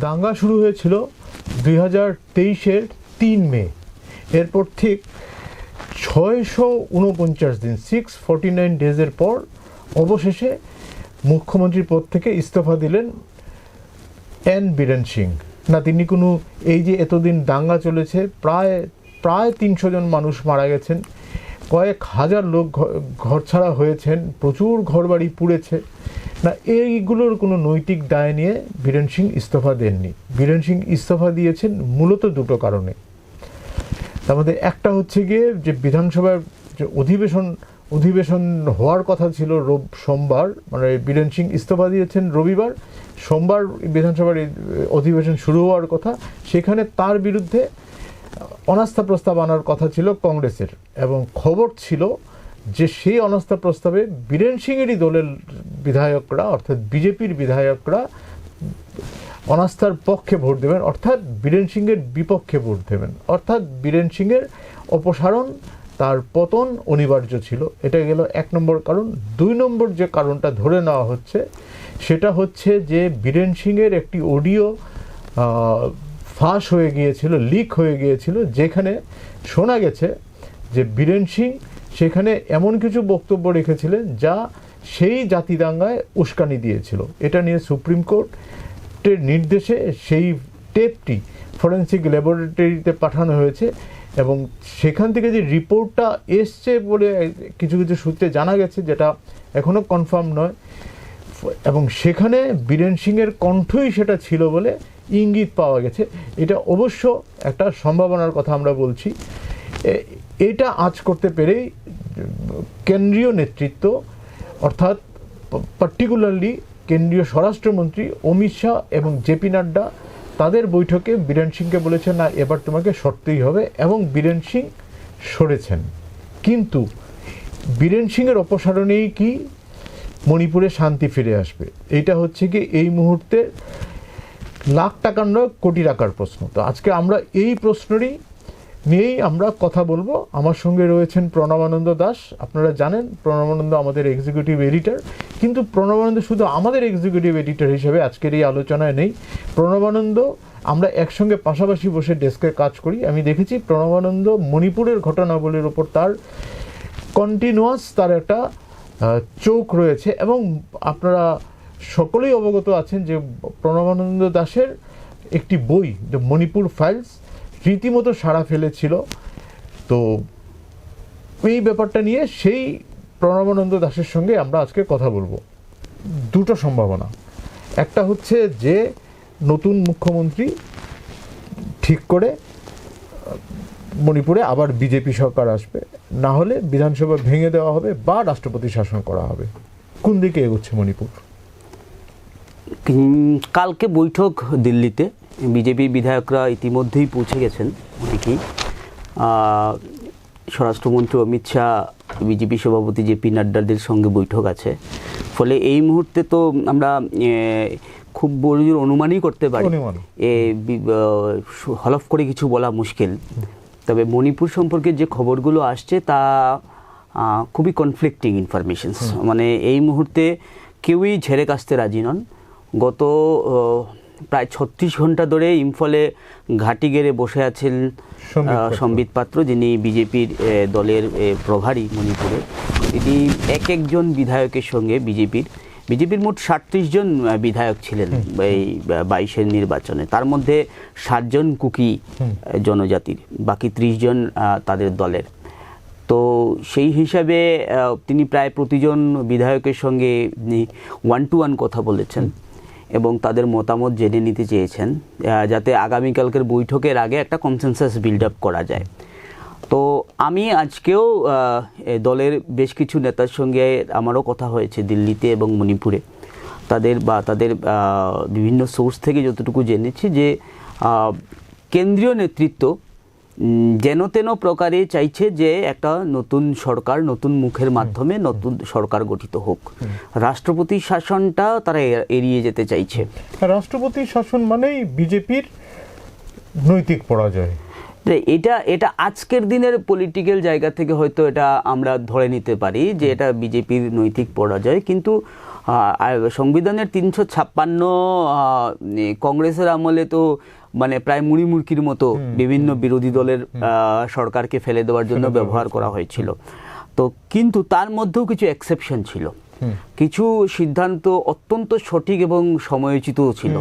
দাঙ্গা শুরু হয়েছিল দুই হাজার তেইশের তিন মে। এরপর ঠিক ছয়শো উনপঞ্চাশ দিন সিক্স ফর্টি নাইন ডেজের পর অবশেষে মুখ্যমন্ত্রীর পদ থেকে ইস্তফা দিলেন এন বীরেন সিং। না, তিনি কোনো, এই যে এতদিন দাঙ্গা চলেছে, প্রায় প্রায় তিনশো জন মানুষ মারা গেছেন, কয়েক হাজার লোক ঘ- ঘরছাড়া হয়েছেন, প্রচুর ঘরবাড়ি পুড়েছে না, এইগুলোর কোনো নৈতিক দায় নিয়ে বীরেন সিং ইস্তফা দেননি। বীরেন সিং ইস্তফা দিয়েছেন মূলত দুটো কারণে। তার মধ্যে একটা হচ্ছে গিয়ে যে বিধানসভার যে অধিবেশন অধিবেশন হওয়ার কথা ছিল রোব, সোমবার মানে বীরেন সিং ইস্তফা দিয়েছেন রবিবার। সোমবার বিধানসভার অধিবেশন শুরু হওয়ার কথা, সেখানে তার বিরুদ্ধে অনাস্থা প্রস্তাব আনার কথা ছিল কংগ্রেসের। এবং খবর ছিল যে সেই অনাস্থা প্রস্তাবে বীরেন সিংয়েরই দলের বিধায়করা, অর্থাৎ বিজেপির বিধায়করা অনাস্থার পক্ষে ভোট দেবেন, অর্থাৎ বীরেন সিংয়ের বিপক্ষে ভোট দেবেন। অর্থাৎ বীরেন সিংয়ের অপসারণ, তার পতন অনিবার্য ছিল। এটা গেল এক নম্বর কারণ। দুই নম্বর যে কারণটা ধরে নেওয়া হচ্ছে, সেটা হচ্ছে যে বীরেন সিংয়ের একটি অডিও ফাঁস হয়ে গিয়েছিল, লিক হয়ে গিয়েছিল, যেখানে শোনা গেছে যে বীরেন সিং সেখানে এমন কিছু বক্তব্য রেখেছিলেন যা সেই জাতিদাঙ্গায় উস্কানি দিয়েছিল। এটা নিয়ে সুপ্রিম কোর্টের নির্দেশে সেই টেপটি ফরেন্সিক ল্যাবরেটরিতে পাঠানো হয়েছে এবং সেখান থেকে যে রিপোর্টটা এসছে বলে কিছু কিছু সূত্রে জানা গেছে যেটা এখনও কনফার্ম নয়। এবং সেখানে বীরেন সিংয়ের কণ্ঠই সেটা ছিল বলে ইঙ্গিত পাওয়া গেছে। এটা অবশ্য একটা সম্ভাবনার কথা আমরা বলছি। এটা আজ করতে পেরেই কেন্দ্রীয় নেতৃত্ব, অর্থাৎ পার্টিকুলারলি কেন্দ্রীয় স্বরাষ্ট্রমন্ত্রী অমিত শাহ এবং জেপি নাড্ডা, তাদের বৈঠকে বীরেন সিংকে বলেছেন, না, এবার তোমাকে সরতেই হবে। এবং বীরেন সিং সরেছেন। কিন্তু বীরেন সিংয়ের অপসারণেই কি মণিপুরে শান্তি ফিরে আসবে? এটা হচ্ছে কি এই মুহূর্তে লাখ টাকার নয়, কোটি টাকার প্রশ্ন। তো আজকে আমরা এই প্রশ্নেরই নিয়েই আমরা কথা বলব। আমার সঙ্গে রয়েছেন প্রণবানন্দ দাস। আপনারা জানেন প্রণবানন্দ আমাদের এক্সিকিউটিভ এডিটর কিন্তু প্রণবানন্দ শুধু আমাদের এক্সিকিউটিভ এডিটর হিসেবে আজকের এই আলোচনায় নেই। প্রণবানন্দ, আমরা একসঙ্গে পাশাপাশি বসে ডেস্কে কাজ করি। আমি দেখেছি প্রণবানন্দ মণিপুরের ঘটনাবলীর ওপর তার কন্টিনিউয়াস তার একটা চোখ রয়েছে এবং আপনারা সকলেই অবগত আছেন যে প্রণবানন্দ দাসের একটি বই দ্য মণিপুর ফাইলস রীতিমতো সাড়া ফেলেছিল। তো এই ব্যাপারটা নিয়ে সেই প্রণবানন্দ দাসের সঙ্গে আমরা আজকে কথা বলব। দুটো সম্ভাবনা। একটা হচ্ছে যে, নতুন মুখ্যমন্ত্রী ঠিক করে, মণিপুরে আবার বিজেপি সরকার আসবে। না হলে বিধানসভা ভেঙে দেওয়া হবে বা রাষ্ট্রপতি শাসন করা হবে। কোন দিকে এগোচ্ছে মণিপুর? কালকে বৈঠক দিল্লিতে। বিজেপি বিধায়করা ইতিমধ্যেই পৌঁছে গেছেন অনেকেই স্বরাষ্ট্রমন্ত্রী অমিত শাহ বিজেপি সভাপতি জেপি নাড্ডাদের সঙ্গে বৈঠক আছে। ফলে এই মুহূর্তে তো আমরা খুব বড় অনুমানই করতে পারি। এ হলফ করে কিছু বলা মুশকিল। তবে মণিপুর সম্পর্কে যে খবরগুলো আসছে তা খুবই কনফ্লিক্টিং ইনফরমেশনস মানে এই মুহূর্তে কেউই ঝেড়ে কাশতে রাজি নন। গত প্রায় ছত্রিশ ঘণ্টা ধরে ইম্ফলে ঘাটি গেড়ে বসে আছেন সম্বিত পাত্র। যিনি বিজেপির দলের প্রভারী মণিপুরে। তিনি এক একজন বিধায়কের সঙ্গে বিজেপির বিজেপির মোট সাতত্রিশ জন বিধায়ক ছিলেন এই বাইশের নির্বাচনে। তার মধ্যে সাতজন কুকি জনজাতির বাকি ত্রিশ জন তাদের দলের। তো সেই হিসাবে তিনি প্রায় প্রতিজন বিধায়কের সঙ্গে ওয়ান টু ওয়ান কথা বলেছেন। এবং তাদের মতামত জেনে নিতে চেয়েছেন যাতে আগামীকালকের বৈঠকের আগে একটা কনসেনসাস বিল্ড আপ করা যায়। তো আমি আজকেও দলের বেশ কিছু নেতার সঙ্গে আমারও কথা হয়েছে দিল্লিতে এবং মণিপুরে। তাদের বা তাদের বিভিন্ন সোর্স থেকে যতটুকু জেনেছি যে কেন্দ্রীয় নেতৃত্ব যেন তেন প্রকারে চাইছে যে একটা নতুন সরকার নতুন মুখের মাধ্যমে নতুন সরকার গঠিত হোক। রাষ্ট্রপতি শাসনটা তারা এড়িয়ে যেতে চাইছে। রাষ্ট্রপতি শাসন মানেই বিজেপির নৈতিক পরাজয়। এটা এটা আজকের দিনের পলিটিক্যাল জায়গা থেকে হয়তো এটা আমরা ধরে নিতে পারি যে এটা বিজেপির নৈতিক পরাজয়। কিন্তু সংবিধানের তিনশো ছাপ্পান্ন কংগ্রেসের আমলে তো মানে প্রায় মুড়ি মুড়কির মতো বিভিন্ন বিরোধী দলের আহ, সরকারকে ফেলে দেওয়ার জন্য ব্যবহার করা হয়েছিল। তো কিন্তু তার মধ্যেও কিছু এক্সেপশন ছিল। কিছু সিদ্ধান্ত অত্যন্ত সঠিক এবং সময়োচিত ছিল।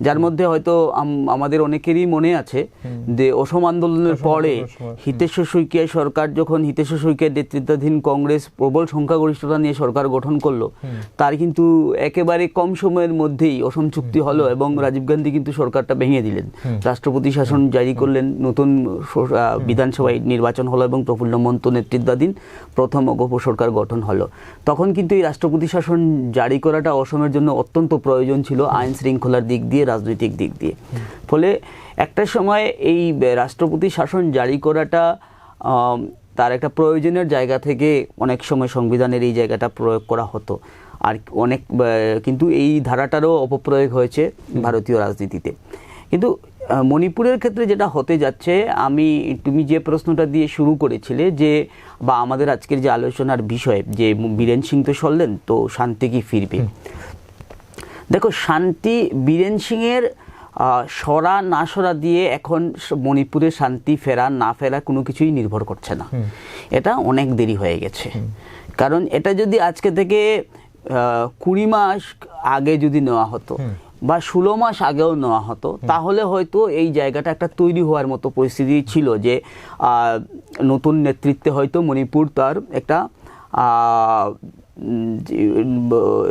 যার মধ্যে হয়তো আম- আমাদের অনেকেরই মনে আছে যে অসম আন্দোলনের পরে সময়, হিতেশ্বর শইকিয়া সরকার যখন হিতেশ্বর শইকিয়ার নেতৃত্বাধীন কংগ্রেস প্রবল সংখ্যাগরিষ্ঠতা নিয়ে সরকার গঠন করল তার কিন্তু একেবারে কম সময়ের মধ্যেই অসম চুক্তি হলো এবং রাজীব গান্ধী কিন্তু সরকারটা ভেঙে দিলেন। রাষ্ট্রপতি শাসন জারি করলেন নতুন বিধানসভায় নির্বাচন হলো এবং প্রফুল্ল মন্ত নেতৃত্বাধীন প্রথম অগপ সরকার গঠন হলো। তখন কিন্তু এই রাষ্ট্রপতি শাসন জারি করাটা অসমের জন্য অত্যন্ত প্রয়োজন ছিল আইন শৃঙ্খলার দিক দিয়ে, রাজনৈতিক দিক দিয়ে। ফলে একটা সময় এই রাষ্ট্রপতি শাসন জারি করাটা তার একটা প্রয়োজনের জায়গা থেকে অনেক সময় সংবিধানের এই জায়গাটা প্রয়োগ করা হতো। আর অনেক কিন্তু এই ধারাটারও অপপ্রয়োগ হয়েছে ভারতীয় রাজনীতিতে। কিন্তু মণিপুরের ক্ষেত্রে যেটা হতে যাচ্ছে আমি তুমি যে প্রশ্নটা দিয়ে শুরু করেছিলে যে বা আমাদের আজকের যে আলোচনার বিষয় যে বীরেন সিং তো সরলেন তো শান্তি কি ফিরবে? দেখো শান্তি বীরেন সিংয়ের আহ, সরা না সরা দিয়ে এখন মণিপুরে শান্তি ফেরা না ফেরা কোনো কিছুই নির্ভর করছে না। এটা অনেক দেরি হয়ে গেছে। কারণ এটা যদি আজকে থেকে আহ, কুড়ি মাস আগে যদি নেওয়া হতো বা ষোলো মাস আগেও নেওয়া হতো তাহলে হয়তো এই জায়গাটা একটা তৈরি হওয়ার মতো পরিস্থিতি ছিল যে নতুন নেতৃত্বে হয়তো মণিপুর তার একটা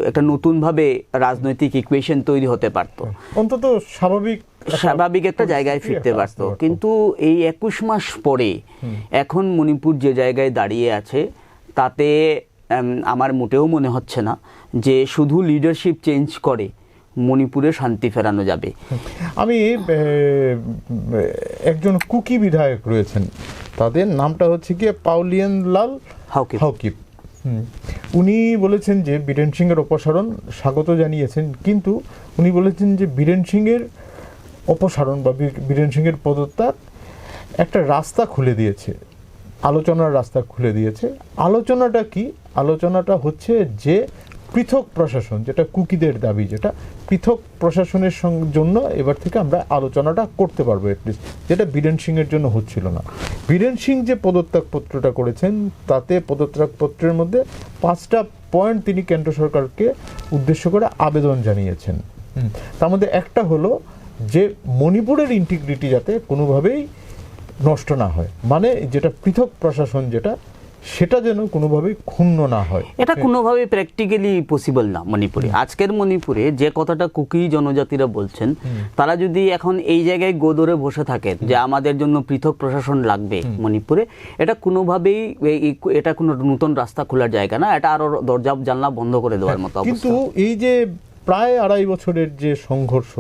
একটা নতুনভাবে রাজনৈতিক ইকুয়েশন তৈরি হতে পারতো। অন্তত স্বাভাবিক স্বাভাবিক একটা জায়গায় ফিরতে পারতো। কিন্তু এই একুশ মাস পরে এখন মণিপুর যে জায়গায় দাঁড়িয়ে আছে তাতে আমার মোটেও মনে হচ্ছে না যে শুধু লিডারশিপ চেঞ্জ করে মণিপুরে শান্তি ফেরানো যাবে। আমি একজন কুকি বিধায়ক রয়েছেন। তাদের নামটা হচ্ছে গিয়ে পাউলিয়ান লাল হাউকিপ। হাউকিপ। হুম। উনি বলেছেন যে বীরেন সিং এর অপসারণ স্বাগত জানিয়েছেন কিন্তু উনি বলেছেন যে বীরেন সিং এর অপসারণ বা বীরেন সিং এর পদত্যাগ একটা রাস্তা খুলে দিয়েছে আলোচনার রাস্তা খুলে দিয়েছে। আলোচনাটা কি? আলোচনাটা হচ্ছে যে পৃথক প্রশাসন, যেটা কুকিদের দাবি, যেটা পৃথক প্রশাসনের জন্য এবার থেকে আমরা আলোচনাটা করতে পারব অ্যাটলিস্ট যেটা বীরেন সিং এর জন্য হচ্ছিল না। বীরেন সিং যে পদত্যাগ পত্রটা করেছেন, তাতে পদত্যাগ পত্রের মধ্যে পাঁচটা পয়েন্ট তিনি কেন্দ্র সরকারকে উদ্দেশ্য করে আবেদন জানিয়েছেন। তার মধ্যে একটা হলো যে মণিপুরের ইন্টিগ্রিটি যাতে কোনোভাবেই নষ্ট না হয় মানে যেটা পৃথক প্রশাসন যেটা সেটা যেন কোনোভাবেই ক্ষুণ্ণ না হয়। এটা কোনোভাবে প্র্যাকটিক্যালি পসিবল না মণিপুরে। আজকের মণিপুরে যে কথাটা কুকি জনজাতিরা বলছেন তারা যদি এখন এই জায়গায় গোদরে বসে থাকেন যে আমাদের জন্য পৃথক প্রশাসন লাগবে মণিপুরে এটা কোনোভাবেই এটা কোনো নতুন রাস্তা খোলার জায়গা না এটা আরও দরজা জানলা বন্ধ করে দেওয়ার মতো কিন্তু এই যে প্রায় আড়াই বছরের যে সংঘর্ষ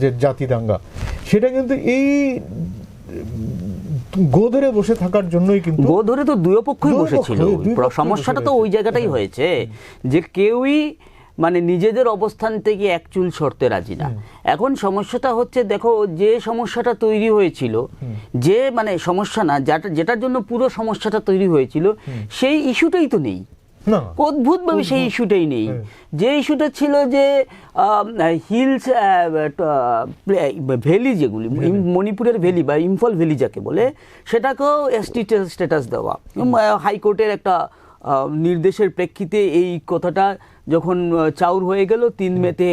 যে জাতি দাঙ্গা সেটা কিন্তু এই গোধরে বসে থাকার জন্যই কিন্তু গো ধরে তো দুই পক্ষই বসেছিল। সমস্যাটা তো ওই জায়গাটাই হয়েছে যে কেউই মানে নিজেদের অবস্থান থেকে এক চুল সরতে রাজি না। এখন সমস্যাটা হচ্ছে দেখো যে সমস্যাটা তৈরি হয়েছিল যে মানে সমস্যা না যেটা যেটার জন্য পুরো সমস্যাটা তৈরি হয়েছিল সেই ইস্যুটাই তো নেই। অদ্ভুতভাবে সেই ইস্যুটাই নেই। যে ইস্যুটা ছিল যে হিলস ভ্যালি যেগুলি মণিপুরের ভ্যালি বা ইম্ফল ভ্যালি যাকে বলে সেটাকেও এসটি স্ট্যাটাস দেওয়া। হাইকোর্টের একটা নির্দেশের প্রেক্ষিতে এই কথাটা যখন চাউর হয়ে গেল তিন মেতে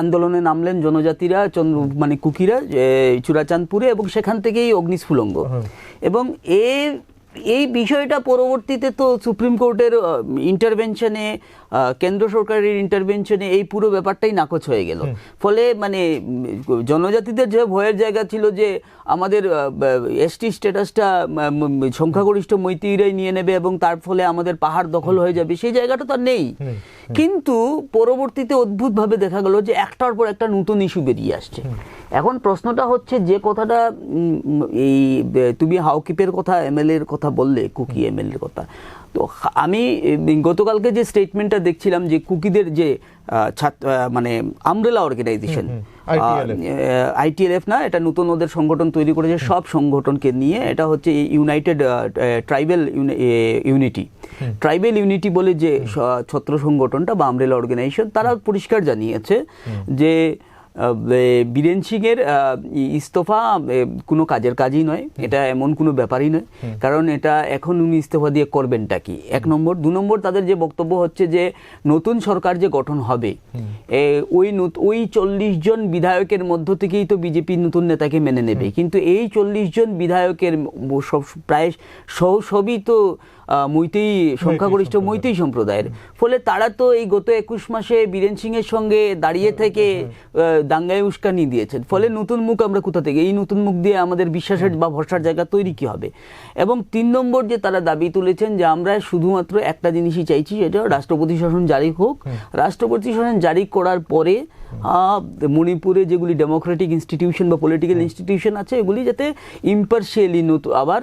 আন্দোলনে নামলেন জনজাতিরা চন্দ্র মানে কুকিরা চূড়াচাঁদপুরে এবং সেখান থেকেই অগ্নিস্ফুলঙ্গ। এবং এর এই বিষয়টা পরবর্তীতে তো সুপ্রিম কোর্টের ইন্টারভেনশনে কেন্দ্র সরকারের ইন্টারভেনশনে এই পুরো ব্যাপারটাই নাকচ হয়ে গেল। ফলে মানে জনজাতিদের যে ভয়ের জায়গা ছিল যে আমাদের এসটি স্ট্যাটাসটা সংখ্যাগরিষ্ঠ মৈত্রীরাই নিয়ে নেবে এবং তার ফলে আমাদের পাহাড় দখল হয়ে যাবে সেই জায়গাটা তো আর নেই। কিন্তু পরবর্তীতে অদ্ভুতভাবে দেখা গেল যে একটার পর একটা নতুন ইস্যু বেরিয়ে আসছে। এখন প্রশ্নটা হচ্ছে যে কথাটা এই তুমি হাউকিপের কথা এমএলএ এর কথা বললে কুকি এমএলএ এর কথা। তো আমি গতকালকে যে স্টেটমেন্টটা দেখছিলাম যে কুকিদের যে মানে আমরেলা অর্গানাইজেশন আইটিএলএফ না এটা নতুন ওদের সংগঠন তৈরি করেছে সব সংগঠনকে নিয়ে এটা হচ্ছে united tribal unity tribal unity বলে যে ছত্র সংগঠনটা বা আমরেলা অর্গানাইজেশন তারা পরিষ্কার জানিয়েছে যে বীরেন সিং এর ইস্তফা কোনো কাজের কাজই নয়। এটা এমন কোনো ব্যাপারই নয়। কারণ এটা এখন উনি ইস্তফা দিয়ে করবেনটা কি? এক নম্বর। দু নম্বর তাদের যে বক্তব্য হচ্ছে যে নতুন সরকার যে গঠন হবে ওই ওই চল্লিশ জন বিধায়কের মধ্য থেকেই তো বিজেপি নতুন নেতাকে মেনে নেবে। কিন্তু এই চল্লিশ জন বিধায়কের সব প্রায় সবই তো মৈতেই সংখ্যাগরিষ্ঠ। মৈতেই সম্প্রদায়ের। ফলে তারা তো এই গত একুশ মাসে বীরেন সিং এর সঙ্গে দাঁড়িয়ে থেকে দাঙ্গায় উস্কানি দিয়েছেন। ফলে নতুন মুখ আমরা কোথা থেকে? এই নতুন মুখ দিয়ে আমাদের বিশ্বাসের বা ভরসার জায়গা তৈরি কি হবে? এবং তিন নম্বর যে তারা দাবি তুলেছেন যে আমরা শুধুমাত্র একটা জিনিসই চাইছি সেটা রাষ্ট্রপতি শাসন জারি হোক। রাষ্ট্রপতি শাসন জারি করার পরে মণিপুরে যেগুলি ডেমোক্রেটিক ইনস্টিটিউশন বা পলিটিক্যাল ইনস্টিটিউশন আছে এগুলি যাতে ইম্পার্শিয়ালি নতুন আবার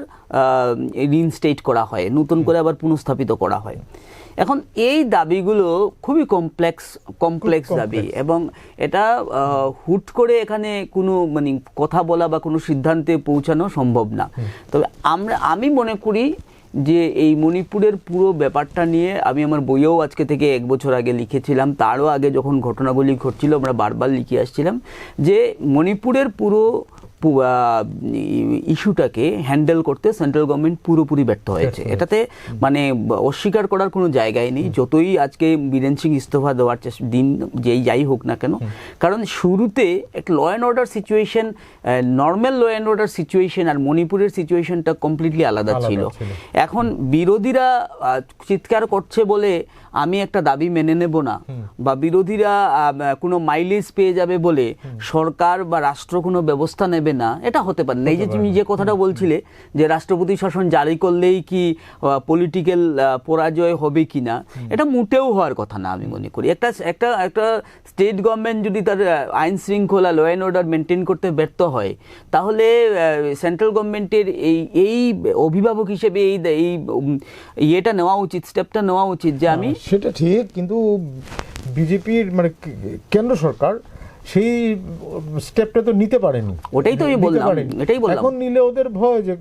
রিনস্টেট করা হয় নতুন করে আবার পুনঃস্থাপিত করা হয়। এখন এই দাবিগুলো খুবই কমপ্লেক্স কমপ্লেক্স দাবি এবং এটা হুট করে এখানে কোনো মানে কথা বলা বা কোনো সিদ্ধান্তে পৌঁছানো সম্ভব না। তবে আমরা আমি মনে করি যে এই মণিপুরের পুরো ব্যাপারটা নিয়ে আমি আমার বইয়েও আজকে থেকে এক বছর আগে লিখেছিলাম তারও আগে যখন ঘটনাগুলি ঘটছিল আমরা বারবার লিখে আসছিলাম যে মণিপুরের পুরো ইস্যুটাকে হ্যান্ডেল করতে সেন্ট্রাল গভর্নমেন্ট পুরোপুরি ব্যর্থ হয়েছে। এটাতে মানে অস্বীকার করার কোনো জায়গায় নেই। যতই আজকে বীরেন সিং ইস্তফা দেওয়ার চেষ্টা দিন যেই যাই হোক না কেন কারণ শুরুতে একটা law and order situation normal law and order situation আর মণিপুরের সিচুয়েশনটা কমপ্লিটলি আলাদা ছিল। এখন বিরোধীরা চিৎকার করছে বলে আমি একটা দাবি মেনে নেব না। বা বিরোধীরা কোনো মাইলেজ পেয়ে যাবে বলে সরকার বা রাষ্ট্র কোনো ব্যবস্থা নেবে না এটা হতে পারে। না এই যে তুমি যে কথাটা বলছিলে যে রাষ্ট্রপতি শাসন জারি করলেই কি পলিটিক্যাল পরাজয় হবে কি না এটা মোটেও হওয়ার কথা না আমি মনে করি। একটা একটা একটা স্টেট গভর্নমেন্ট যদি তার আইন শৃঙ্খলা ল অ্যান্ড অর্ডার মেনটেন করতে ব্যর্থ হয় তাহলে সেন্ট্রাল গভর্নমেন্টের এই এই অভিভাবক হিসেবে এই এই ইয়েটা নেওয়া উচিত স্টেপটা নেওয়া উচিত যে আমি সেটা ঠিক কিন্তু বিজেপির মানে কেন্দ্র সরকার সেই স্টেপটা তো নিতে পারেনি ওটাই তো আমি বললাম, পারেনি। এটাই বললাম। এখন নিলে ওদের ভয় যে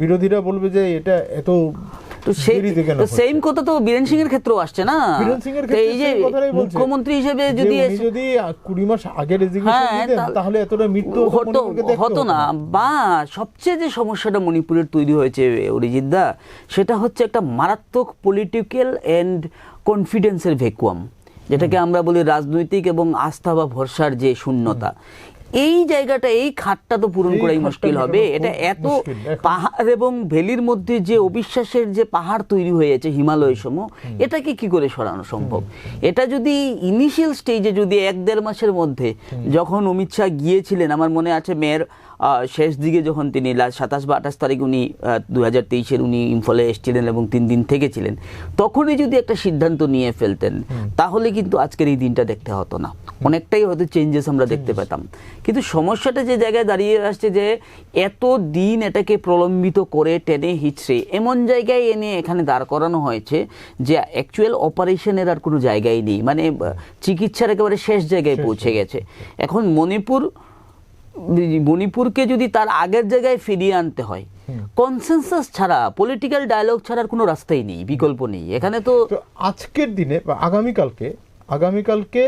বিরোধীরা বলবে যে এটা এত তো সেই সেম কথা তো বীরেন সিং এর ক্ষেত্রেও আসছে না? এই যে। মুখ্যমন্ত্রী হিসেবে যদি যদি কুড়ি মাস আগে রেজিগনেশন হ্যাঁ, দিতেন তাহলে এতটা মৃত্যু হতো হতো না। বা সবচেয়ে যে সমস্যাটা মণিপুরের তৈরি হয়েছে অরিজিৎ দা সেটা হচ্ছে একটা মারাত্মক পলিটিক্যাল এন্ড কনফিডেন্সের ভ্যাকুয়াম যেটাকে আমরা বলি রাজনৈতিক এবং আস্থা বা ভরসার যে শূন্যতা। এই জায়গাটা এই খাটটা তো পূরণ করাই মুশকিল হবে। এটা এত পাহাড় এবং ভ্যালির মধ্যে যে অবিশ্বাসের যে পাহাড় তৈরি হয়েছে হিমালয় সম এটাকে কি করে সরানো সম্ভব? এটা যদি ইনিশিয়াল স্টেজে যদি এক দেড় মাসের মধ্যে যখন অমিত শাহ গিয়েছিলেন আমার মনে আছে মেয়ের শেষ দিকে যখন তিনি লাস্ট সাতাশ বা আঠাশ তারিখ উনি দু হাজার তেইশের উনি ইম্ফলে এসেছিলেন এবং তিন দিন থেকেছিলেন তখনই যদি একটা সিদ্ধান্ত নিয়ে ফেলতেন তাহলে কিন্তু আজকের এই দিনটা দেখতে হতো না। অনেকটাই হয়তো চেঞ্জেস আমরা দেখতে পেতাম। কিন্তু সমস্যাটা যে জায়গায় দাঁড়িয়ে আসছে যে এত দিন এটাকে প্রলম্বিত করে টেনে হিচড়ে এমন জায়গায় এনে এখানে দাঁড় করানো হয়েছে যে অ্যাকচুয়াল অপারেশনের আর কোনো জায়গায় নেই। মানে চিকিৎসার একেবারে শেষ জায়গায় পৌঁছে গেছে। এখন মণিপুর মণিপুরকে যদি তার আগের জায়গায় ফিরিয়ে আনতে হয় কনসেনসাস ছাড়া পলিটিক্যাল ডায়ালগ ছাড়ার কোনো রাস্তাই নেই বিকল্প নেই। এখানে তো আজকের দিনে বা আগামীকালকে আগামীকালকে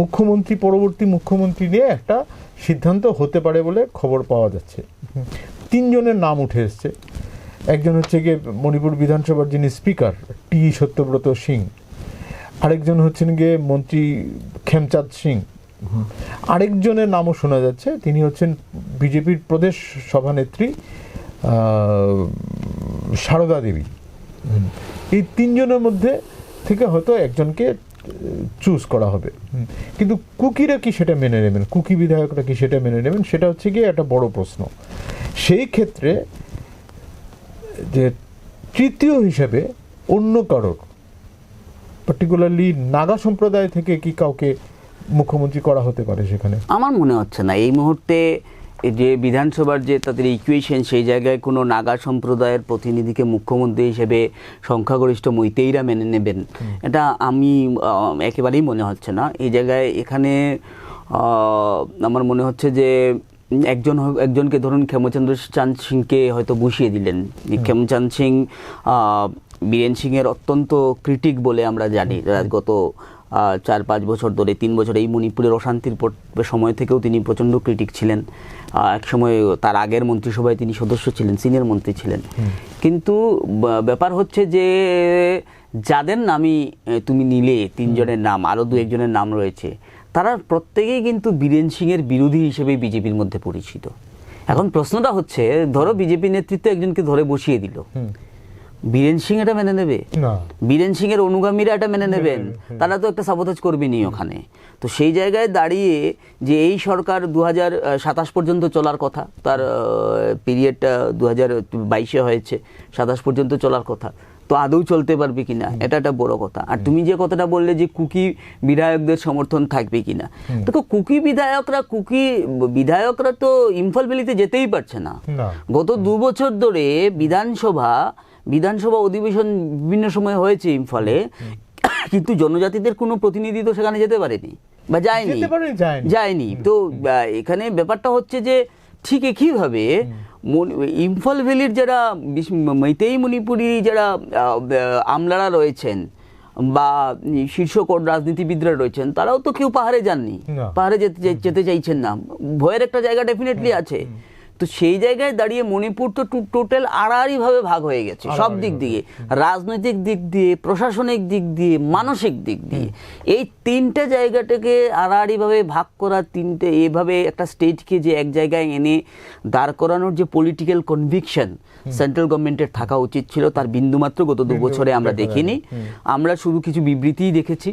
মুখ্যমন্ত্রী পরবর্তী মুখ্যমন্ত্রী নিয়ে একটা সিদ্ধান্ত হতে পারে বলে খবর পাওয়া যাচ্ছে। তিনজনের নাম উঠে এসছে। একজন হচ্ছে গিয়ে মণিপুর বিধানসভার যিনি স্পিকার টি সত্যব্রত সিং। আরেকজন হচ্ছেন গিয়ে মন্ত্রী খেমচাঁদ সিং। আরেকজনের নামও শোনা যাচ্ছে, তিনি হচ্ছেন বিজেপির প্রদেশ সভানেত্রী সারদা দেবী। এই তিনজনের মধ্যে থেকে হয়তো একজনকে চুজ করা হবে। কিন্তু কুকিরা কি সেটা মেনে নেবেন? কুকি বিধায়করা কি সেটা মেনে নেবেন? সেটা হচ্ছে গিয়ে একটা বড় প্রশ্ন। সেই ক্ষেত্রে, যে তৃতীয় হিসেবে অন্য কারোর পার্টিকুলারলি নাগা সম্প্রদায় থেকে কি কাউকে মুখ্যমন্ত্রী করা হতে পারে সেখানে? আমার মনে হচ্ছে না। এই মুহূর্তে যে বিধানসভার যে তাদের ইকুয়েশন সেই জায়গায় কোনো নাগা সম্প্রদায়ের প্রতিনিধিকে মুখ্যমন্ত্রী হিসেবে সংখ্যাগরিষ্ঠ মৈতেইরা মেনে নেবেন এটা আমি একেবারেই মনে হচ্ছে না। এই জায়গায় এখানে আমার মনে হচ্ছে যে একজন একজনকে ধরুন ক্ষেমচন্দ্র চাঁদ সিংকে হয়তো বসিয়ে দিলেন। ক্ষেমচাঁদ সিং বীরেন সিংয়ের অত্যন্ত ক্রিটিক বলে আমরা জানি। গত চার পাঁচ বছর ধরে তিন বছর এই মণিপুরের অশান্তির সময় থেকেও তিনি প্রচণ্ড ক্রিটিক ছিলেন। এক সময় তার আগের মন্ত্রিসভায় তিনি সদস্য ছিলেন সিনিয়র মন্ত্রী ছিলেন। কিন্তু ব্যাপার হচ্ছে যে যাদের নামই তুমি নিলে তিনজনের নাম আরও দু একজনের নাম রয়েছে তারা প্রত্যেকেই কিন্তু বীরেন সিংয়ের বিরোধী হিসেবে বিজেপির মধ্যে পরিচিত। এখন প্রশ্নটা হচ্ছে ধরো বিজেপি নেতৃত্ব একজনকে ধরে বসিয়ে দিল। বীরেন সিং এটা মেনে নেবে? বীরেন সিং এর অনুগামীরা এটা মেনে নেবেন। তারা তো একটা সাবোতাজ করবেনি ওখানে। তো সেই জায়গায় দাঁড়িয়ে যে এই সরকার দু হাজার সাতাশ পর্যন্ত চলার কথা তার পিরিয়ডটা দু হাজার বাইশে হয়েছে সাতাশ পর্যন্ত চলার কথা তো আদৌ চলতে পারবে কিনা এটা একটা বড় কথা। আর তুমি যে কথাটা বললে যে কুকি বিধায়কদের সমর্থন থাকবে কিনা দেখো কুকি বিধায়করা কুকি বিধায়করা তো ইম্ফল ভ্যালিতে যেতেই পারছে না। না। গত দু বছর ধরে বিধানসভা বিধানসভা অধিবেশন বিভিন্ন সময় হয়েছে ইম্ফলে কিন্তু জনজাতিদের কোনো প্রতিনিধি তো সেখানে যেতে পারেনি বা যায়নি। যায়নি। তো এখানে ব্যাপারটা হচ্ছে যে ঠিক একইভাবে ইম্ফল ভ্যালির যারা মেইতেই মণিপুরি যারা আমলারা রয়েছেন বা শীর্ষ রাজনীতিবিদরা রয়েছেন তারাও তো কেউ পাহাড়ে যাননি। পাহাড়ে যেতে যেতে চাইছেন না। ভয়ের একটা জায়গা ডেফিনেটলি আছে। তো সেই জায়গায় দাঁড়িয়ে মণিপুর তো টোটাল আড়াআড়ি ভাবে ভাগ হয়ে গেছে সব দিক দিয়ে। রাজনৈতিক দিক দিয়ে প্রশাসনিক দিক দিয়ে মানসিক দিক দিয়ে। এই তিনটে জায়গাটাকে আড়াআড়ি ভাবে ভাগ করা তিনটে এভাবে একটা স্টেটকে যে এক জায়গায় এনে দাঁড় করানোর যে পলিটিক্যাল কনভিকশন সেন্ট্রাল গভর্নমেন্টের থাকা উচিত ছিল তার বিন্দুমাত্র গত দু বছরে আমরা দেখিনি। আমরা শুধু কিছু বিবৃতিই দেখেছি।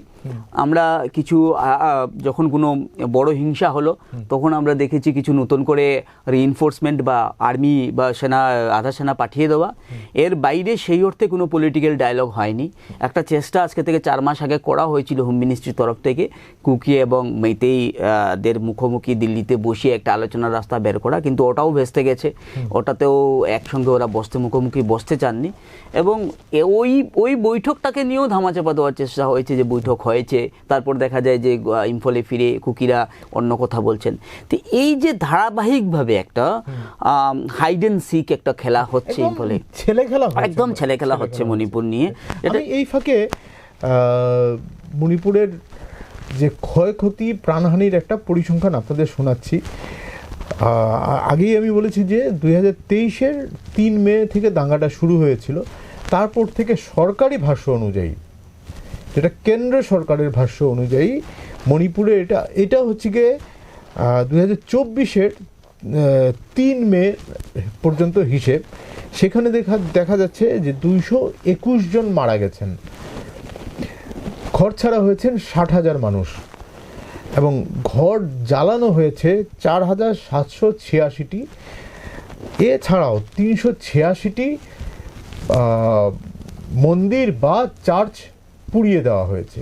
আমরা কিছু যখন কোনো বড় হিংসা হলো তখন আমরা দেখেছি কিছু নতুন করে রিইনফোর্সমেন্ট বা আর্মি বা সেনা আধা সেনা পাঠিয়ে দেওয়া। এর বাইরে সেই অর্থে কোনো পলিটিক্যাল ডায়লগ হয়নি। একটা চেষ্টা আজকে থেকে চার মাস আগে করা হয়েছিল হোম মিনিস্ট্রির তরফ থেকে। কুকি এবং মেইতেই আহ, দের মুখোমুখি দিল্লিতে বসিয়ে একটা আলোচনার রাস্তা বের করা কিন্তু ওটাও ভেস্তে গেছে। ওটাতেও একসঙ্গে ওরা বসতে মুখোমুখি বসতে চাননি। এবং ওই ওই বৈঠকটাকে নিয়েও ধামাচাপা দেওয়ার চেষ্টা হয়েছে যে বৈঠক হয়েছে। তারপর দেখা যায় যে ইম্ফলে ফিরে কুকিরা অন্য কথা বলছেন। তো এই যে ধারাবাহিকভাবে একটা হাইড অ্যান্ড সিক একটা খেলা হচ্ছে ইম্ফলে ছেলে খেলা একদম ছেলে খেলা হচ্ছে মণিপুর নিয়ে। এটা এই ফাঁকে মণিপুরের যে ক্ষয়ক্ষতি প্রাণহানির একটা পরিসংখ্যান আপনাদের শোনাচ্ছি। আগেই আমি বলেছি যে দুই হাজার তেইশের তিন মে থেকে দাঙ্গাটা শুরু হয়েছিল। তারপর থেকে সরকারি ভাষ্য অনুযায়ী যেটা কেন্দ্র সরকারের ভাষ্য অনুযায়ী মণিপুরে এটা এটা হচ্ছে গিয়ে দু হাজার চব্বিশের তিন মে পর্যন্ত হিসেব। সেখানে দেখা দেখা যাচ্ছে যে দুইশো একুশ জন মারা গেছেন। ঘর ছাড়া হয়েছেন ষাট হাজার মানুষ। এবং ঘর জ্বালানো হয়েছে চার হাজার সাতশো ছিয়াশিটি। এছাড়াও তিনশো ছিয়াশিটি মন্দির বা চার্চ পুড়িয়ে দেওয়া হয়েছে।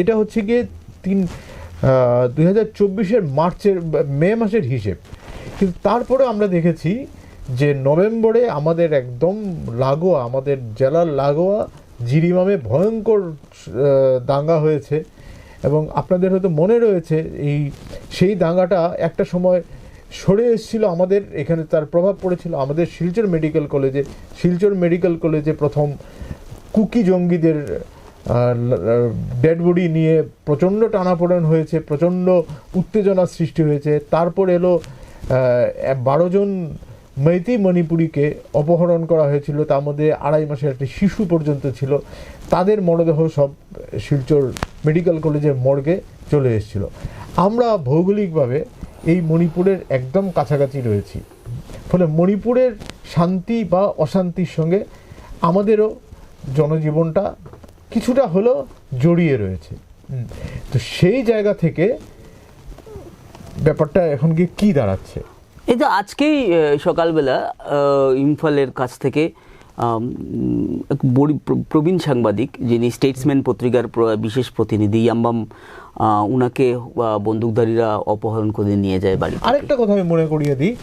এটা হচ্ছে গিয়ে তিন দুই হাজার চব্বিশের মার্চের, মে মাসের হিসেব। কিন্তু তারপরে আমরা দেখেছি যে নভেম্বরে আমাদের একদম লাগোয়া, আমাদের জেলার লাগোয়া জিরিমামে ভয়ঙ্কর দাঙ্গা হয়েছে। এবং আপনাদের হয়তো মনে রয়েছে, এই সেই দাঙ্গাটা একটা সময় সরে এসেছিল আমাদের, এখানে তার প্রভাব পড়েছিল আমাদের শিলচর মেডিকেল কলেজে। শিলচর মেডিকেল কলেজে প্রথম কুকি জঙ্গিদের ডেড বডি নিয়ে প্রচণ্ড টানাপোড়েন হয়েছে, প্রচণ্ড উত্তেজনা সৃষ্টি হয়েছে। তারপর এলো বারো জন মেতি মণিপুরীকে অপহরণ করা হয়েছিল। তার মধ্যে আড়াই মাসের একটি শিশু পর্যন্ত ছিল। তাদের মরদেহ সব শিলচর মেডিকেল কলেজের মর্গে চলে এসেছিল। আমরা ভৌগোলিকভাবে এই মণিপুরের একদম কাছাকাছি রয়েছি। ফলে মণিপুরের শান্তি বা অশান্তির সঙ্গে আমাদেরও জনজীবনটা কিছুটা হলেও জড়িয়ে রয়েছে। তো সেই জায়গা থেকে ব্যাপারটা এখন গিয়ে কি দাঁড়াচ্ছে? এই তো আজকেই সকালবেলা ইম্ফলের কাছ থেকে এক বড়ি- প্রবীণ সাংবাদিক যিনি স্টেটসম্যান পত্রিকার বিশেষ প্রতিনিধি ইয়াম্বাম ওনাকে উনাকে বন্দুকধারীরা অপহরণ করে নিয়ে যায় বাড়ি আরেকটা কথা আমি মনে করিয়ে দিই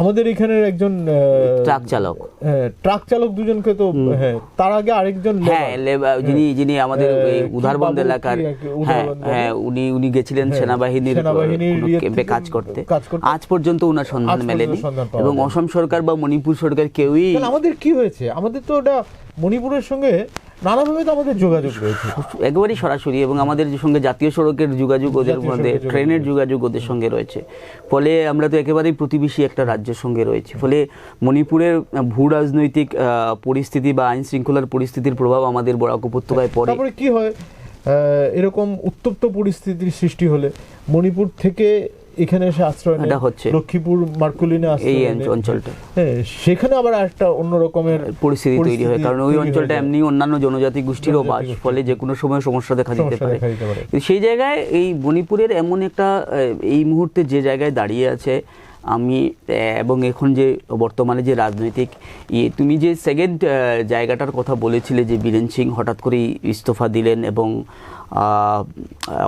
আমাদের এখানের একজন ট্রাক চালক। হ্যাঁ, ট্রাক চালক দুজনকে তো হ্যাঁ তার আগে আরেকজন হ্যাঁ যিনি যিনি আমাদের হ্যাঁ, এই উধারবন্দ এলাকার হ্যাঁ হ্যাঁ উনি উনি গেছিলেন হ্যাঁ, সেনাবাহিনীর ইয়ে ক্যাম্পে কাজ করতে। আজ পর্যন্ত ওনার সন্ধান মেলেনি। এবং অসম সরকার বা মণিপুর সরকার কেউই আমাদের কি হয়েছে? আমাদের তো ওটা মণিপুরের সঙ্গে নানাভাবে তো আমাদের যোগাযোগ রয়েছে। একেবারেই সরাসরি এবং আমাদের যে সঙ্গে জাতীয় সড়কের যোগাযোগ ওদের মধ্যে ট্রেনের যোগাযোগ ওদের সঙ্গে রয়েছে। ফলে আমরা তো একেবারেই প্রতিবেশী একটা রাজ্যের সঙ্গে রয়েছে। ফলে মণিপুরের ভূ রাজনৈতিক পরিস্থিতি বা আইন শৃঙ্খলার পরিস্থিতির প্রভাব আমাদের বরাক উপত্যকায় পড়ে। তারপরে কি হয়? এরকম উত্তপ্ত পরিস্থিতির সৃষ্টি হলে মণিপুর থেকে এখানে এসে আশ্রয় নেয়। হচ্ছে। লক্ষ্মীপুর মার্কুলিনে এই অঞ্চলটা। হ্যাঁ সেখানে আবার একটা অন্য রকমের পরিস্থিতি তৈরি হয়। কারণ ওই অঞ্চলটা এমনি অন্যান্য জনজাতি গোষ্ঠীরও বাস ফলে যে কোনো সময় সমস্যা দেখা দিতে পারে। কিন্তু সেই জায়গায় এই মণিপুরের এমন একটা এই মুহূর্তে যে জায়গায় দাঁড়িয়ে আছে আমি এবং এখন যে বর্তমানে যে রাজনৈতিক ইয়ে তুমি যে সেকেন্ড জায়গাটার কথা বলেছিলে যে বীরেন সিং হঠাৎ করেই ইস্তফা দিলেন এবং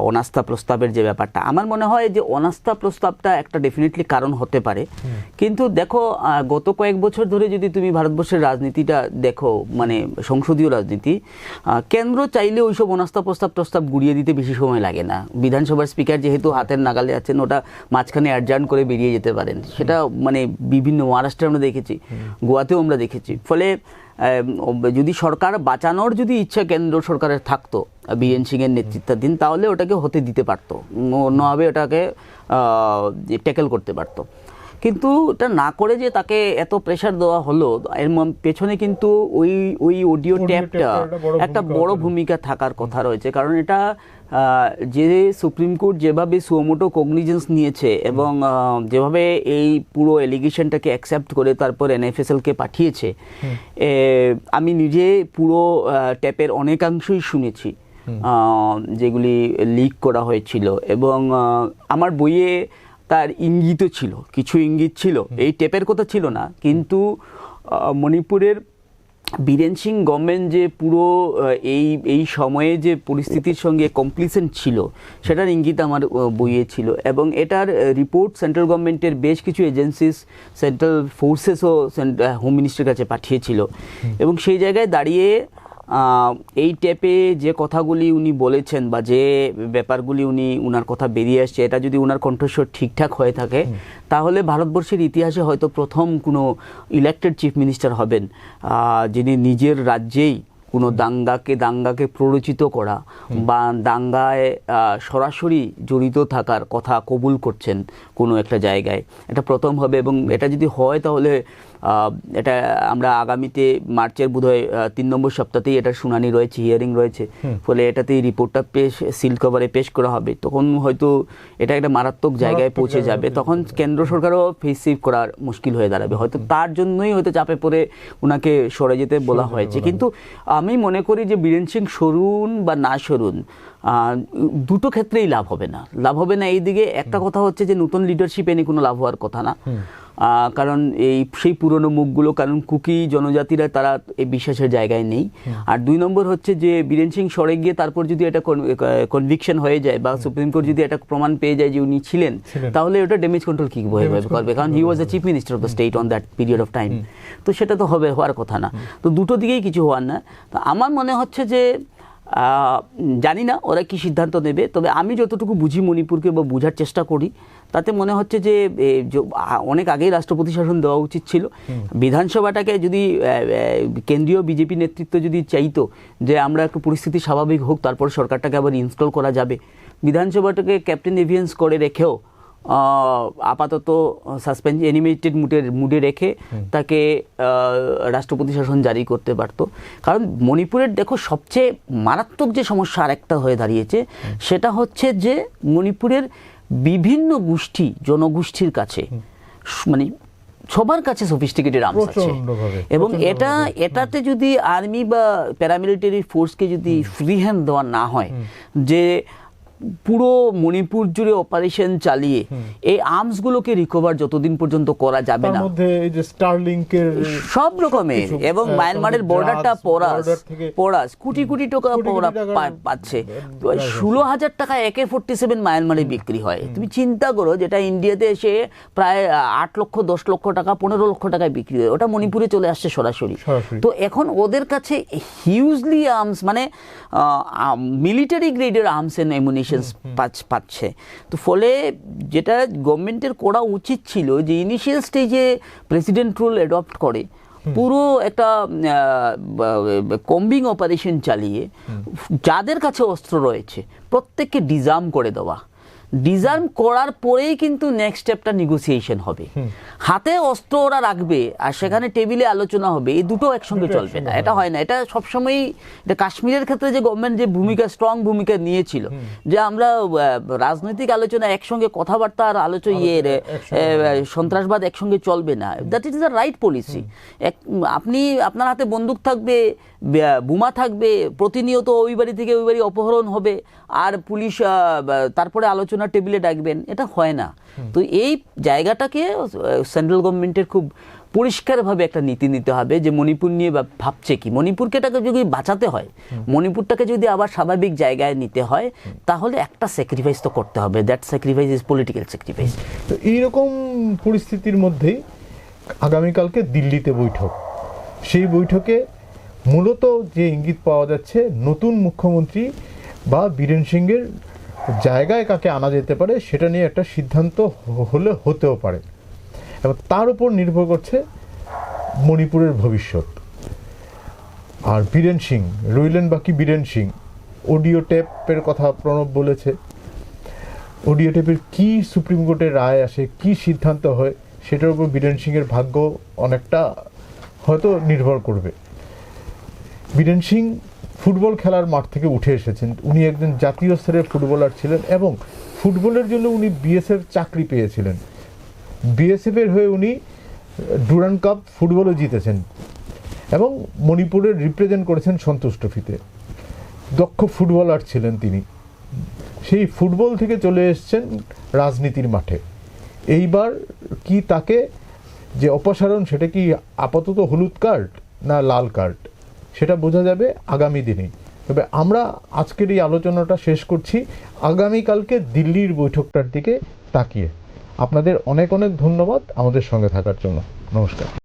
অনাস্থা প্রস্তাবের যে ব্যাপারটা আমার মনে হয় যে অনাস্থা প্রস্তাবটা একটা ডেফিনেটলি কারণ হতে পারে। কিন্তু দেখো গত কয়েক বছর ধরে যদি তুমি ভারতবর্ষের রাজনীতিটা দেখো মানে সংসদীয় রাজনীতি কেন্দ্র চাইলে ওইসব অনাস্থা প্রস্তাব প্রস্তাব গুড়িয়ে দিতে বেশি সময় লাগে না। বিধানসভার স্পিকার যেহেতু হাতের নাগালে আছেন ওটা মাঝখানে অ্যাডজার্ন করে বেরিয়ে যেতে পারেন। সেটা মানে বিভিন্ন মহারাষ্ট্রে আমরা দেখেছি গোয়াতেও আমরা দেখেছি। ফলে যদি সরকার বাঁচানোর যদি ইচ্ছা কেন্দ্র সরকারের থাকতো বিএন সিং এর নেতৃত্বাধীন, তাহলে ওটাকে হতে দিতে পারতো। অন্যভাবে ওটাকে ট্যাকেল করতে পারতো। কিন্তু এটা না করে যে তাকে এত প্রেশার দেওয়া হলো এর পেছনে কিন্তু ওই ওই অডিও ট্যাপটা একটা বড়। ভূমিকা থাকার কথা রয়েছে। কারণ এটা যে সুপ্রিম কোর্ট যেভাবে সুমোটো কগনিজেন্স নিয়েছে এবং যেভাবে এই পুরো এলিগেশনটাকে অ্যাকসেপ্ট করে তারপর এনএফএসএলকে পাঠিয়েছে আমি নিজে পুরো ট্যাপের অনেকাংশই শুনেছি যেগুলি লিক করা হয়েছিল। এবং আমার বইয়ে তার ইঙ্গিতও ছিল কিছু ইঙ্গিত ছিল। এই টেপের কথা ছিল না কিন্তু মণিপুরের বীরেন সিং গভর্নমেন্ট যে পুরো এই এই সময়ে যে পরিস্থিতির সঙ্গে কমপ্লিসেন্ট ছিল সেটার ইঙ্গিত আমার বইয়ে ছিল। এবং এটার রিপোর্ট সেন্ট্রাল গভর্নমেন্টের বেশ কিছু এজেন্সিস সেন্ট্রাল ফোর্সেসও হোম মিনিস্ট্রির কাছে পাঠিয়েছিল। এবং সেই জায়গায় দাঁড়িয়ে এই ট্যাপে যে কথাগুলি উনি বলেছেন বা যে ব্যাপারগুলি উনি উনার কথা বেরিয়ে আসছে এটা যদি উনার কণ্ঠস্বর ঠিকঠাক হয়ে থাকে তাহলে ভারতবর্ষের ইতিহাসে হয়তো প্রথম কোনো ইলেক্টেড চিফ মিনিস্টার হবেন যিনি নিজের রাজ্যেই কোনো দাঙ্গাকে দাঙ্গাকে প্ররোচিত করা বা দাঙ্গায় সরাসরি জড়িত থাকার কথা কবুল করছেন কোনো একটা জায়গায়। এটা প্রথম হবে এবং এটা যদি হয় তাহলে এটা আমরা আগামীতে মার্চের বোধহয় তিন নম্বর সপ্তাহতেই এটার শুনানি রয়েছে হিয়ারিং রয়েছে। ফলে এটাতেই রিপোর্টটা পেশ সিল কভারে পেশ করা হবে। তখন হয়তো এটা একটা মারাত্মক জায়গায় পৌঁছে যাবে। তখন কেন্দ্র সরকারও ফেসিভ করার মুশকিল হয়ে দাঁড়াবে। হয়তো তার জন্যই হয়তো চাপে পড়ে ওনাকে সরে যেতে বলা হয়েছে। কিন্তু আমি মনে করি যে বীরেন সিং সরুন বা না সরুন দুটো ক্ষেত্রেই লাভ হবে না। লাভ হবে না এইদিকে। একটা কথা হচ্ছে যে নতুন লিডারশিপ এনে কোনো লাভ হওয়ার কথা না। কারণ এই সেই পুরনো মুখগুলো কারণ কুকি জনজাতিরা তারা এই বিশ্বাসের জায়গায় নেই। আর দুই নম্বর হচ্ছে যে বীরেন সিং সরে গিয়ে তারপর যদি এটা কনভিকশন হয়ে যায় বা সুপ্রিম কোর্ট যদি এটা প্রমাণ পেয়ে যায় যে উনি ছিলেন। তাহলে ওটা ড্যামেজ কন্ট্রোল কি Damage করবে কারণ he was the chief minister of the state on that period of time তো সেটা তো হবে হওয়ার কথা না। তো দুটো দিকেই কিছু হওয়ার না। তো আমার মনে হচ্ছে যে জানি না ওরা কি সিদ্ধান্ত নেবে। তবে আমি যতটুকু বুঝি মণিপুরকে বা বোঝার চেষ্টা করি তাতে মনে হচ্ছে যে অনেক আগেই রাষ্ট্রপতি শাসন দেওয়া উচিত ছিল। বিধানসভাটাকে যদি কেন্দ্রীয় বিজেপি নেতৃত্ব যদি চাইতো যে আমরা একটু পরিস্থিতি স্বাভাবিক হোক তারপর সরকারটাকে আবার ইনস্টল করা যাবে। বিধানসভাটাকে ক্যাপ্টেন এভিয়েন্স করে রেখেও আপাতত সাসপেন্স অ্যানিমেটেড মুডের মুডে রেখে তাকে রাষ্ট্রপতি শাসন জারি করতে পারত। কারণ মণিপুরের দেখো সবচেয়ে মারাত্মক যে সমস্যা আরেকটা হয়ে দাঁড়িয়েছে সেটা হচ্ছে যে মণিপুরের বিভিন্ন গোষ্ঠী জনগোষ্ঠীর কাছে মানে সবার কাছে সফিস্টিকেটেড আর্মস আছে। এবং এটা এটাতে যদি আর্মি বা প্যারামিলিটারি ফোর্সকে যদি ফ্রি হ্যান্ড দেওয়া না হয় যে পুরো মণিপুর জুড়ে অপারেশন চালিয়ে এই আর্মসগুলোকে রিকভার যতদিন পর্যন্ত করা যাবে না। সব রকমের এবং মায়ানমারের বর্ডারটা পরাস পরাস কোটি কোটি টাকা ওরা পাচ্ছে। ষোলো হাজার টাকা একে ফোর্টি সেভেন মায়ানমারে বিক্রি হয়। তুমি চিন্তা করো যেটা ইন্ডিয়াতে এসে প্রায় আট লক্ষ দশ লক্ষ টাকা পনেরো লক্ষ টাকায় বিক্রি হয়। ওটা মণিপুরে চলে আসছে সরাসরি। সরাসরি। তো এখন ওদের কাছে হিউজলি আর্মস মানে মিলিটারি গ্রেডের আর্মস এন্ড এমুনিশনস পাচ্ছে। তো ফলে যেটা গভর্নমেন্টের করা উচিত ছিল যে ইনিশিয়াল স্টেজে প্রেসিডেন্ট রুল অ্যাডপ্ট করে পুরো একটা কম্বিং অপারেশন চালিয়ে যাদের কাছে অস্ত্র রয়েছে প্রত্যেককে ডিজার্ম করে দেওয়া। ডিজার্ম করার পরেই কিন্তু নেক্সট স্টেপটা নেগোসিয়েশন হবে। হাতে অস্ত্র ওরা রাখবে আর সেখানে টেবিলে আলোচনা হবে এই দুটো একসঙ্গে চলবে না। এটা হয় না। এটা সবসময়ই এটা কাশ্মীরের ক্ষেত্রে যে গভর্নমেন্ট যে ভূমিকা স্ট্রং ভূমিকা নিয়েছিল যে আমরা রাজনৈতিক আলোচনা একসঙ্গে কথাবার্তা আর আলোচনা ইয়ে সন্ত্রাসবাদ একসঙ্গে চলবে না। That is the right policy এক আপনি আপনার হাতে বন্দুক থাকবে বোমা থাকবে প্রতিনিয়ত ওই বাড়ি থেকে ওই বাড়ি অপহরণ হবে। আর পুলিশ তারপরে আলোচনা টেবিলে ডাকবেন, এটা হয় না। তো এই জায়গাটাকে সেন্ট্রাল গভর্নমেন্টের খুব পরিষ্কারভাবে একটা নীতি নিতে হবে যে মণিপুর নিয়ে ভাবছে কি? মণিপুরকে এটাকে যদি বাঁচাতে হয়, মণিপুরটাকে যদি আবার স্বাভাবিক জায়গায় নিতে হয়, তাহলে একটা স্যাক্রিফাইস তো করতে হবে। That sacrifice is political sacrifice তো এইরকম পরিস্থিতির মধ্যেই আগামীকালকে দিল্লিতে বৈঠক। সেই বৈঠকে মূলত যে ইঙ্গিত পাওয়া যাচ্ছে, নতুন মুখ্যমন্ত্রী বা বীরেন সিংয়ের জায়গায় কাকে আনা যেতে পারে, সেটা নিয়ে একটা সিদ্ধান্ত হলে হতেও পারে। এবং তার উপর নির্ভর করছে মণিপুরের ভবিষ্যৎ। আর বীরেন সিং, রইলেন বাকি বীরেন সিং। অডিও টেপের কথা প্রণব বলেছে। অডিও টেপের কী সুপ্রিম কোর্টের রায় আসে, কি সিদ্ধান্ত হয়, সেটার উপর বীরেন সিংয়ের ভাগ্য অনেকটা হয়তো নির্ভর করবে। বীরেন সিং ফুটবল খেলার মাঠ থেকে উঠে এসেছেন। উনি একজন জাতীয় স্তরের ফুটবলার ছিলেন এবং ফুটবলের জন্য উনি বিএসএফ চাকরি পেয়েছিলেন। বিএসএফ এর হয়ে উনি ডুরান কাপ ফুটবলও জিতেছেন এবং মণিপুরের রিপ্রেজেন্ট করেছেন সন্তোষ ট্রফিতে। দক্ষ ফুটবলার ছিলেন তিনি। সেই ফুটবল থেকে চলে এসেছেন রাজনীতির মাঠে। এইবার কি তাকে যে অপসারণ সেটা কি আপাতত হলুদ কার্ড না লাল কার্ড? সেটা বোঝা যাবে আগামী দিনে তবে আমরা আজকের এই আলোচনাটা শেষ করছি। আগামীকালকে দিল্লির বৈঠকটার দিকে তাকিয়ে। আপনাদের অনেক অনেক ধন্যবাদ আমাদের সঙ্গে থাকার জন্য। নমস্কার।